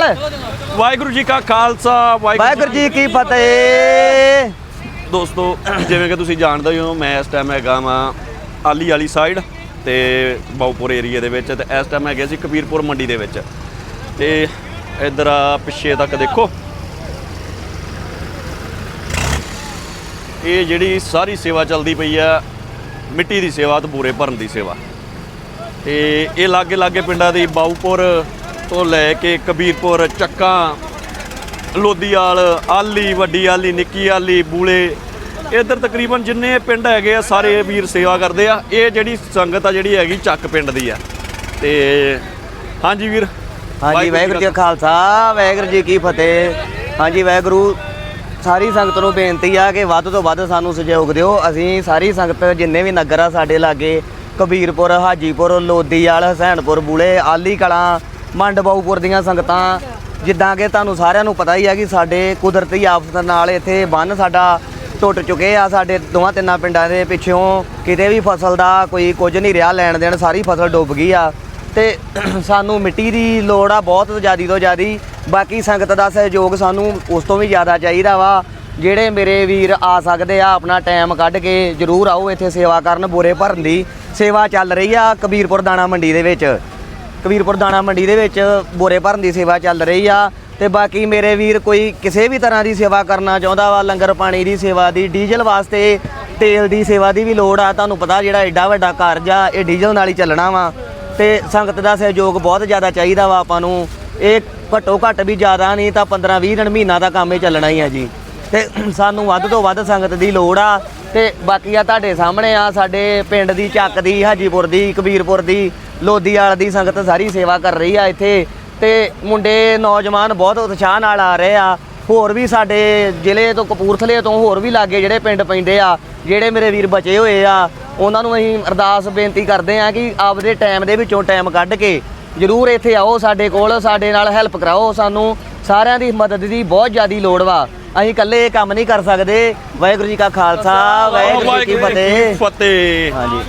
ਨਾਲ। ਵਾਹਿਗੁਰੂ ਜੀ ਕਾ ਖਾਲਸਾ ਵਾਹਿਗੁਰੂ ਜੀ ਕੀ ਫਤਿਹ। ਦੋਸਤੋ ਜਿਵੇਂ ਕਿ ਤੁਸੀਂ ਜਾਣਦੇ ਹੋ ਮੈਂ ਇਸ ਟਾਈਮ ਹੈਗਾ ਵਾਂ ਆਲੀ ਵਾਲੀ ਸਾਈਡ ਤੇ ਬਾਉਪੁਰ ਏਰੀਆ ਦੇ ਵਿੱਚ ਤੇ ਇਸ ਟਾਈਮ ਹੈਗੇ ਸੀ ਕਬੀਰਪੁਰ ਮੰਡੀ ਦੇ ਵਿੱਚ। ਤੇ ਇਧਰ ਆ ਪਿੱਛੇ ਤੱਕ ਦੇਖੋ। ਇਹ ਜਿਹੜੀ ਸਾਰੀ ਸੇਵਾ ਚੱਲਦੀ ਪਈ ਆ ਮਿੱਟੀ ਦੀ ਸੇਵਾ ਤੇ ਬੂਰੇ ਭਰਨ ਦੀ ਸੇਵਾ। ਤੇ ਇਹ ਲਾਗੇ ਲਾਗੇ ਪਿੰਡਾਂ ਦੀ ਬਾਉਪੁਰ ਤੋਂ ਲੈ ਕੇ ਕਬੀਰਪੁਰ ਚੱਕਾਂ ਲੋਦੀਆਲ ਆਲੀ ਵੱਡੀ ਆਲੀ ਨਿੱਕੀ ਆਲੀ ਬੂਲੇ। ਇੱਧਰ ਤਕਰੀਬਨ ਜਿੰਨੇ ਪਿੰਡ ਹੈਗੇ ਆ ਸਾਰੇ ਵੀਰ ਸੇਵਾ ਕਰਦੇ ਆ। ਇਹ ਜਿਹੜੀ ਸੰਗਤ ਆ ਜਿਹੜੀ ਹੈਗੀ ਚੱਕ ਪਿੰਡ ਦੀ ਆ। ਤੇ ਹਾਂਜੀ ਵੀਰ। ਹਾਂਜੀ ਵਾਹਿਗੁਰੂ ਜੀ ਕਾ ਖਾਲਸਾ। ਵਾਹਿਗੁਰੂ ਜੀ ਕੀ ਫਤਿਹ। ਹਾਂਜੀ ਵਾਹਿਗੁਰੂ ਸਾਰੀ ਸੰਗਤ ਨੂੰ ਬੇਨਤੀ ਆ ਕਿ ਵੱਧ ਤੋਂ ਵੱਧ ਸਾਨੂੰ ਸਹਿਯੋਗ ਦਿਓ। ਅਸੀਂ ਸਾਰੀ ਸੰਗਤ ਜਿੰਨੇ ਵੀ ਨਗਰ ਆ ਸਾਡੇ ਲਾਗੇ ਕਬੀਰਪੁਰ ਹਾਜੀਪੁਰ ਲੋਦੀਵਾਲ ਹਸੈਨਪੁਰ ਬੂਲੇ ਆਲੀ ਕਲਾਂ ਮੰਡ ਬਾਊਪੁਰ ਦੀਆਂ ਸੰਗਤਾਂ। ਜਿੱਦਾਂ ਕਿ ਤੁਹਾਨੂੰ ਸਾਰਿਆਂ ਨੂੰ ਪਤਾ ਹੀ ਆ ਕਿ ਸਾਡੇ ਕੁਦਰਤੀ ਆਫਤ ਨਾਲ ਇੱਥੇ ਬੰਨ ਸਾਡਾ ਟੁੱਟ ਚੁੱਕੇ ਆ। ਸਾਡੇ ਦੋਵਾਂ ਤਿੰਨਾਂ ਪਿੰਡਾਂ ਦੇ ਪਿੱਛੋਂ ਕਿਤੇ ਵੀ ਫਸਲ ਦਾ ਕੋਈ ਕੁਝ ਨਹੀਂ ਰਿਹਾ। ਲੈਣ ਦੇਣ ਸਾਰੀ ਫਸਲ ਡੁੱਬ ਗਈ ਆ। ਤੇ ਸਾਨੂੰ ਮਿੱਟੀ ਦੀ ਲੋੜ ਆ ਬਹੁਤ ਜ਼ਿਆਦੀ ਤੋਂ ਜ਼ਿਆਦੀ। ਬਾਕੀ ਸੰਗਤ ਦਾ ਸਹਿਯੋਗ ਸਾਨੂੰ ਉਸ ਤੋਂ ਵੀ ਜ਼ਿਆਦਾ ਚਾਹੀਦਾ ਵਾ। ਜਿਹੜੇ ਮੇਰੇ ਵੀਰ ਆ ਸਕਦੇ ਆ, ਆਪਣਾ ਟਾਈਮ ਕੱਢ ਕੇ ਜਰੂਰ ਆਓ ਇੱਥੇ ਸੇਵਾ ਕਰਨ ਬੋਰੇ ਭਰਨ ਦੀ। ਸੇਵਾ ਚੱਲ ਰਹੀ ਆ ਕਬੀਰਪੁਰ ਦਾਣਾ ਮੰਡੀ ਦੇ ਵਿੱਚ। ਕਬੀਰਪੁਰ ਦਾਣਾ ਮੰਡੀ ਦੇ ਵਿੱਚ ਬੋਰੇ ਭਰਨ ਦੀ ਸੇਵਾ ਚੱਲ ਰਹੀ ਆ ਤੇ ਬਾਕੀ ਮੇਰੇ ਵੀਰ ਕੋਈ ਕਿਸੇ ਵੀ ਤਰ੍ਹਾਂ ਦੀ ਸੇਵਾ ਕਰਨਾ ਚਾਹੁੰਦਾ ਵਾ, ਲੰਗਰ ਪਾਣੀ ਦੀ ਸੇਵਾ ਦੀ, ਡੀਜ਼ਲ ਵਾਸਤੇ ਤੇਲ ਦੀ ਸੇਵਾ ਦੀ ਵੀ ਲੋੜ ਆ, ਤੁਹਾਨੂੰ ਪਤਾ ਜਿਹੜਾ ਐਡਾ ਵੱਡਾ ਕਾਰਜ ਆ, ਇਹ ਡੀਜ਼ਲ ਨਾਲ ਹੀ ਚੱਲਣਾ ਵਾ। ਤੇ ਸੰਗਤ ਦਾ ਸਹਿਯੋਗ ਬਹੁਤ ਜ਼ਿਆਦਾ ਚਾਹੀਦਾ ਵਾ ਆਪਾਂ ਨੂੰ। ਇਹ ਘੱਟੋ ਘੱਟ ਵੀ ਜ਼ਿਆਦਾ ਨਹੀਂ ਤਾਂ 15 20 ਦਿਨ ਮਹੀਨਾ ਦਾ ਕੰਮ ਇਹ ਚੱਲਣਾ ਹੀ ਆ ਜੀ। ਤੇ ਸਾਨੂੰ ਵੱਧ ਤੋਂ ਵੱਧ ਸੰਗਤ ਦੀ ਲੋੜ ਆ ਤੇ ਬਾਕੀ ਆ ਤੁਹਾਡੇ ਸਾਹਮਣੇ ਆ ਸਾਡੇ ਪਿੰਡ ਦੀ ਚੱਕ ਦੀ, ਹਾਜੀਪੁਰ ਦੀ, ਕਬੀਰਪੁਰ ਦੀ ਲੋਦੀਵਾਲ ਦੀ ਸੰਗਤ ਸਾਰੀ ਸੇਵਾ ਕਰ ਰਹੀ ਆ ਇੱਥੇ ਤੇ ਮੁੰਡੇ ਨੌਜਵਾਨ ਬਹੁਤ ਉਤਸ਼ਾਹ ਨਾਲ ਆ ਰਹੇ ਆ। ਹੋਰ ਵੀ ਸਾਡੇ ਜ਼ਿਲ੍ਹੇ ਤੋਂ ਕਪੂਰਥਲੇ ਤੋਂ ਹੋਰ ਵੀ ਲਾਗੇ ਜਿਹੜੇ ਪਿੰਡ ਪੈਂਦੇ ਆ ਜਿਹੜੇ ਮੇਰੇ ਵੀਰ ਬਚੇ ਹੋਏ ਆ ਉਹਨਾਂ ਨੂੰ ਅਸੀਂ ਅਰਦਾਸ ਬੇਨਤੀ ਕਰਦੇ ਆ ਕਿ ਆਪਦੇ ਟਾਈਮ ਦੇ ਵਿੱਚੋਂ ਟਾਈਮ ਕੱਢ ਕੇ ਜਰੂਰ ਇੱਥੇ ਆਓ ਸਾਡੇ ਕੋਲ ਸਾਡੇ ਨਾਲ ਹੈਲਪ ਕਰਾਓ ਸਾਨੂੰ। ਸਾਰਿਆਂ ਦੀ ਮਦਦ ਦੀ ਬਹੁਤ ਜ਼ਿਆਦੀ ਲੋੜ ਵਾ। ਅਸੀਂ ਇਕੱਲੇ ਇਹ ਕੰਮ ਨਹੀਂ ਕਰ ਸਕਦੇ। ਵਾਹਿਗੁਰੂ ਜੀ ਕਾ ਖਾਲਸਾ ਵਾਹਿਗੁਰੂ ਜੀ ਕੀ ਫਤਿਹ। ਫਤਿਹ। ਹਾਂਜੀ।